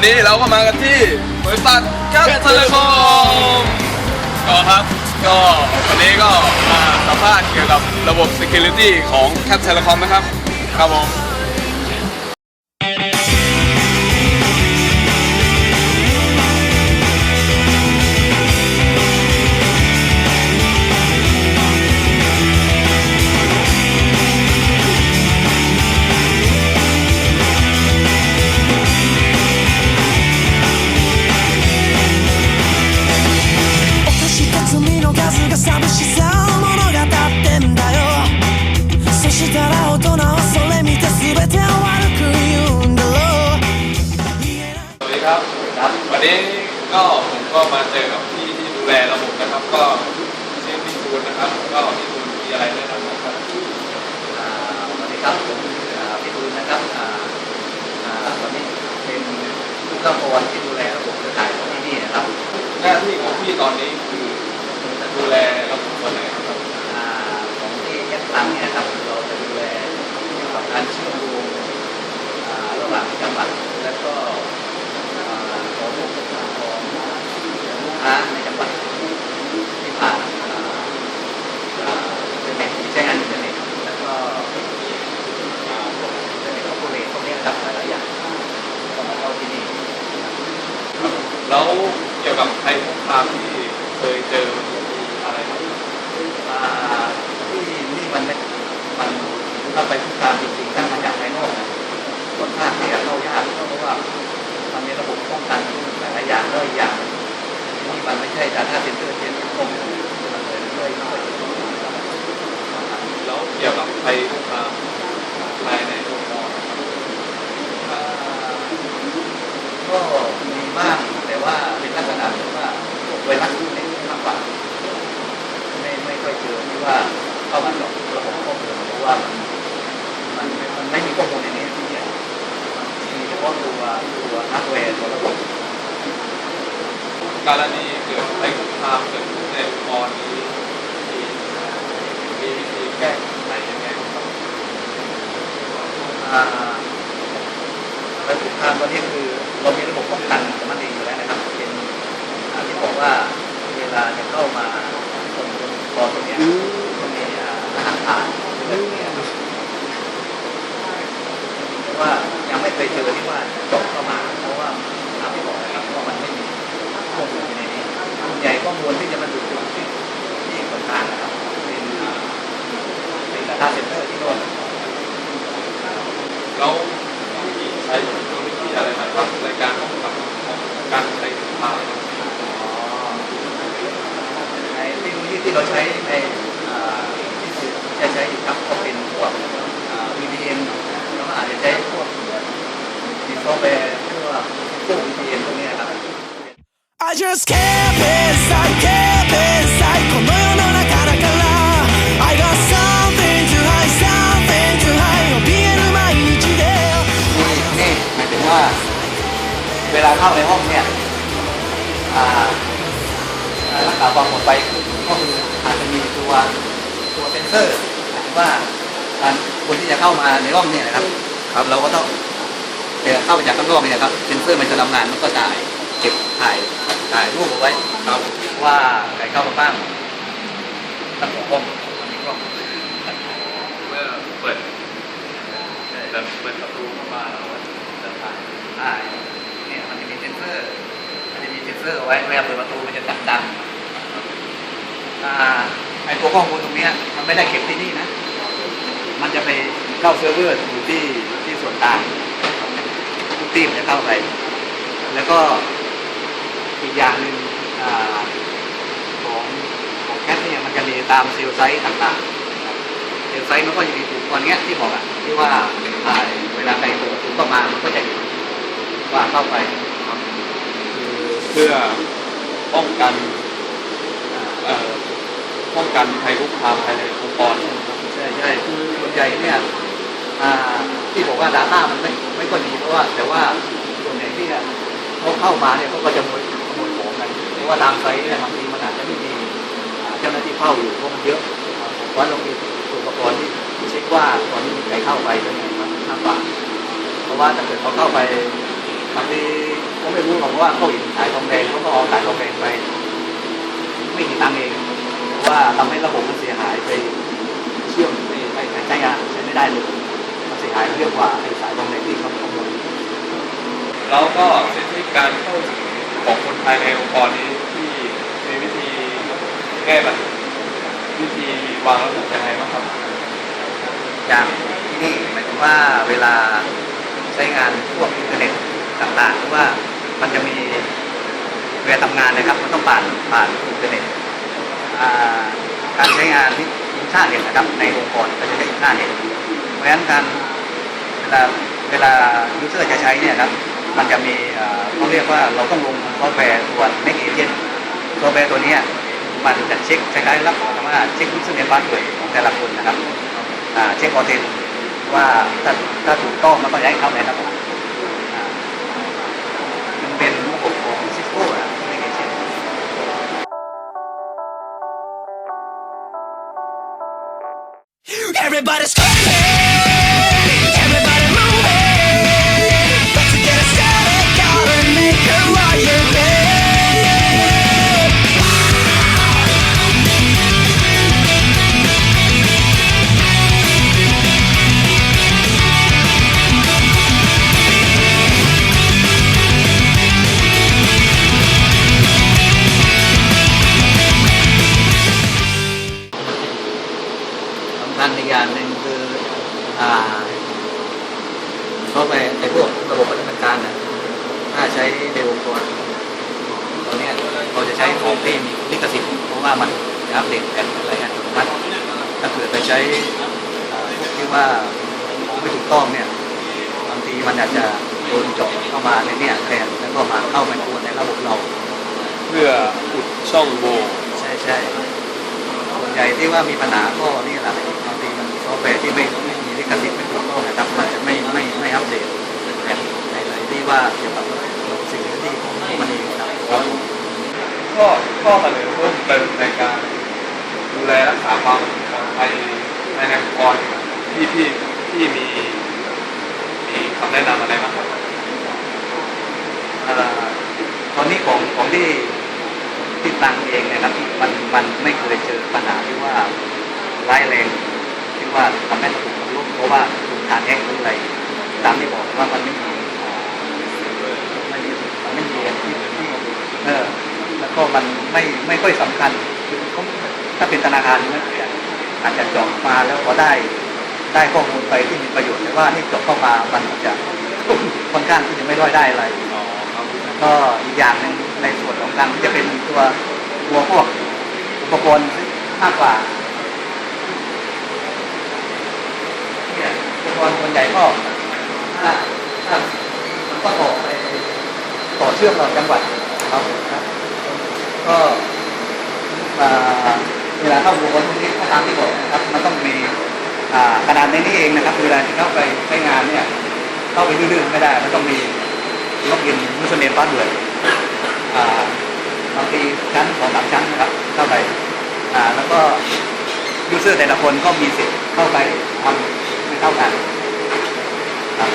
วันนี้เราก็มากันที่บริษัทแคทเทเลคอมก็ครับก็วันนี้ก็มาสัมภาษณ์เกี่ยวกับระบบ Security ของแคทเทเลคอมนะครับ ครับผม วันนี้ก็ผมก็มาเจอกับพี่ที่ดูแลระบบนะครับ ก็ชื่อพี่จูนนะครับ ก็พี่จูนมีอะไรแนะนำบ้างครับอ่าสวัสดีครับผมอ่าพี่ตูนนะครับอ่าอ่าวันนี้เป็นผู้กำกับที่ดูแลระบบเครือข่ายของที่นี่นะครับหน้าที่ของพี่ตอนนี้คือดูแลระบบส่วนไหนครับอ่าของที่ยักษ์ตังเนี่ยนะครับเราจะดูแลเกี่ยวกับการเชื่อมโยงอ่าระหว่างจังหวัดและก็อ่าของของลูกค้าในจังหวัดที่ผ่านอ่าอ่าอินเทอร์เน็ตใช้งานอินเทอร์เน็ตแล้วก็อ่าพวกอินเทอร์เน็ตคอร์ปอเรทพวกนี้ครับหลายๆอย่างก็มาเข้าที่นี่ แล้วเกี่ยวกับ ภัยคุกคามที่เคยเจออะไรบ้าที่นี่มันมันถ้าไปคุกคามจริงๆถ้ามาจากภายนอกนะค่อนข้างที่จะเข้ายากเพราะว่ามันมีระบบป้องกันหลายอย่างด้วยอย่างนี่มันไม่ใช่ดาต้าเซ็นเตอร์เป็นข้อมูลมันเลยไม่ไม่ค่อยจะต้องการแล้วเกี่ยวกับภัยคุกคามภายในองค์กรก็มีบ้างแต่ว่าเป็นลักษณะแบบว่า ไวรัสเล็กมากกว่าไม่ไม่ค่อยเจอที่ว่าเข้ามาหลอกระบบข้อมูลเพราะว่ามันมันมันไม่มีข้อมูลในนี้ที่เนี่ยมีเฉพาะตัวตัวฮาร์ดแวร์ตัวระบบกรณีเกิดภัยคุกคามเกิดขึ้นในองค์กรนี้มีมีวิธีแก้ไขยังไงครับอ่าระบบทางตัวนี้คือเรามีระบบป้องกัน เวลาจะเข้ามาตรงตรงตอนตรงเนี้ยมันมีอ่ารหัสผ่านแบบเนี้ยแต่ว่ายังไม่เคยเจอที่ว่าเจบเข้ามา เพราะว่าตามที่บอกนะครับว่ามันไม่มีข้อมูลอยู่ในนี้ส่วนใหญ่ข้อมูลที่จะมาดูที่ที่ต่างๆนะครับเป็นอ่า เป็นดาต้าเซ็นเตอร์ที่โน่น แล้ววิธีใช้วิธีอะไรนะครับในการป้องกันของการใช้คุกคาม ในเที่เราใช้ในจะใช้อยู่ครับก็เป็นพวก VPN แล้วก็อาจจะใช้พวกมีซอฟต์แวร์ที่ว่าพวก VPN พวกนี้ยครับ I just can't miss I can't miss ตัวตัวเซนเซอร์ว่าการคนที่จะเข้ามาในห้องเนี่ยนะครับ ครับเราก็ต้องเดี๋ยวเข้าไปจากข้างนอกเนี่ยครับเซนเซอร์มันจะทำงานมันก็ถ่ายเก็บถ่ายถ่ายรูปเอาไว้ครับว่าใครเข้ามาบ้างตั้งหัวห้องมีกล้องเมื่อเปิดเดินเปิดประตูเข้ามาแล้วเดินผ่านถ่ายเนี่ยมันจะมีเซนเซอร์มันจะมีเซนเซอร์เอาไว้เวลาเปิดประตูมันจะจับดังอ่า อตัวข้อมูลตรงนี้มันไม่ได้เก็บที่นี่นะ มันจะไปเข้าเซิร์ฟเวอร์อยู่ที่ที่ส่วนกลางทุกที่มันจะเข้าไป แล้วก็อีกอย่างหนึ่งอของของแคทเนี่ยมันจะมีตามเซลล์ไซต์ต่างๆเซลล์ไซต์มันก็จะมีอุปกรณ์เนี้ยที่บอกอะที่ว่าเวลาใครเปิดประตูเข้ามามันก็จะว่าเข้าไป เพื่อป้องกัน ป้องกันภัยคุกคามภายในองค์กรใช่ครับใช่ใช่คือส่วนใหญ่เนี่ยที่บอกว่า Data มันไม่ไม่ค่อยดีเพราะว่า แต่ว่าส่วนใหญ่ที่เขาเข้ามาเนี่ยเขาก็จะมยขโมยของกันเพราะว่าตามไซต์เนี่ยบางทีมันอาจจะไม่มีเจ้าหน้าที่เฝ้าอยู่เพราะมันเยอะเพราะเรามีอุปกรณ์ที่เช็คว่าตอนนี้มีใครเข้าไปเป็นไงบ้างห้ามปากเพราะว่าถ้าเกิดเขาเข้าไปบางทีก็ไม่รู้หรอกว่าเขาเห็นสายทองแดงเขาก็เอาสายทองแดงไป ไม่กี่ตังเอง ราะว่าทำให้ระบบมันเสียหายไปเชื่อมไปไปไปใช้งานใช้ไม่ได้เลยมันเสียหายเรื่องกว่าไอ้สายทองแดงที่เขาขโมยแล้วก็สิทธิการเข้าถึงของคนภายในองค์กรนี้ที่มีวิธีแก้ปัญหาวิธีวางระบบยังไงบ้างครับอย่างที่นี่หมายถึงว่าเวลาใช้งานพวกอินเทอร์เน็ตต่างๆหรือว่ามันจะมีเวลาทำงานนะครับ มันต้องผ่านผ่านอินเทอร์เน็ตอ่า การใช้งานที่อินชาเน็ตนะครับในองค์กรก็จะใช้อินชาเน็ตเพราะฉะนั้นการเวลาเวลายูเซอร์จะใช้เนี่ยครับมันจะมีเขาเรียกว่าเราต้องลงซอฟต์แวร์ตัว Next Agent ซอฟต์แวร์ตัวนี้มันจะเช็คคล้ายๆรับคว่าเช็คยูเซอร์เน็ตพาสเวิร์ของแต่ละคนนะครับเช็คออเทนว่าถ้าถ้าถูกต้องมันก็ย้ายเข้าในระบบ มัติถ้าเกิดไปใช้พวกที่ว่าไม่ถูกต้องเนี่ยบางทีมันอาจจะโดนเจาะเข้ามาในเนี่ยแทนแล้วก็มาเข้ามาตัวในระบบเรา เพื่ออุดช่องโหว่ใช่ใช่ส่วนใหญ่ที่ว่ามีปัญหาก็นี่แหละบางทีมันซอฟต์แวร์ที่ไม่ไม่มีลิขสิทธิ์ไม่ถูกต้องนะครับมันจะไม่ไม่ไม่อัปเดตแบบในไหนที่ว่าเกี่ยวกับสิ่งที่มันมีครับ ข้อข้อเสนอเพิ่มเติมในการดูแลรักษาความปลอดภัยภายในองค์กรที่พี่ที่มีมีคำแนะนำอะไรบ้างครับ เอ่อตอ นี้ของของที่ที่ตังเองเนะครับที่มันมันไม่เคยเจอปัญหาที่ว่าร้ายแรงที่ว่าทำให้ระบบมันล่มเพราะว่าถูกทานแห้งหรืออะไรตามที่บอกว่ามันไม่มีไม่มีมันไม่มีที่ที่เออแล้วก็มันไม่ไม่ค่อยสำคัญเขาถ้าเป็นธนาคารเนี่ยอาจจะเจาะมาแล้วก็ได้ได้ข้อมูลไปที่มีประโยชน์แต่ว่านี่เจาะเข้ามามันจะค่อนข้างที่จะไม่ได้ได้อะไร ก็อีกอย่างหนึ่งในส่วนของการจะเป็นตัวตัวพวกอุปกรณ์มากกว่าเนี่ยอุปกรณ์ส่วนใหญ่ก็ถ้าถ้าก็ต่อไปต่อเชื่อมต่อจังหวัดครับก็เวลาเข้าอุปกรณ์พวกนี้ก็ตามที่บอกนะครับ มันต้องมีอ่าขนาดในนี้เองนะครับ เวลาที่เข้าไปใช้งานเนี่ยเข้าไปดื้อๆไม่ได้มันต้องมี ล็อกอินมุสเนมพานเดือดอ่าบางทีชั้นสองสามชั้นนะครับเข้าไปอ่าแล้วก็ยูเซอร์แต่ละคนก็มีสิทธิ์เข้าไปทำไม่เท่ากันครับ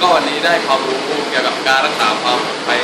ก็วันนี้ได้ความรู้เกี่ยวกับการรักษาความปลอดภัย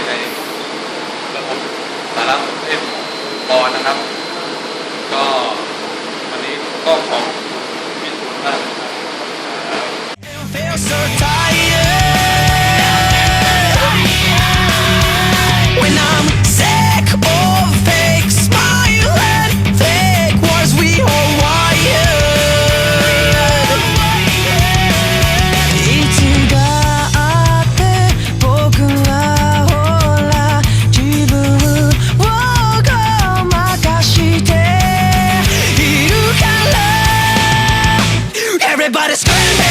everybody screaming